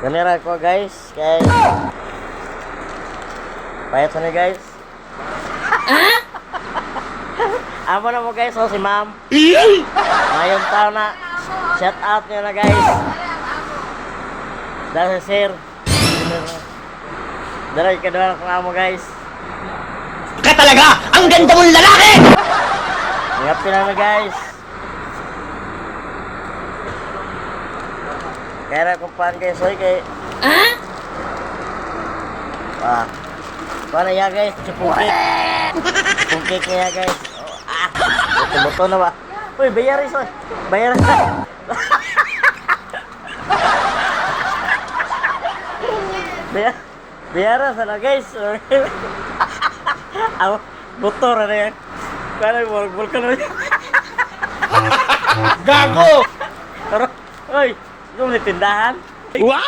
Ganira ko guys, kay Payat ni guys. Amo na mo guys, oh, si ma'am. Ngayong taon na, shout out nyo na guys. Dahil si sir. Dahil kadwa na mo guys. Ka talaga! Ang ganda mong lalaki! Ngapin na na guys. Kaya na kung paan guys, oy kay... Ah? Paano ya guys? Chupungkik. Chupungkik niya guys. Oh, ah! Buto-buto na ba? Uy, bayaris oy. Bayaris na. Bayar bayaran sana guys. Aw, buto na yan. Parang bulbul ka na yan. Gago! ก็ไม่ได้เป็นดานว้า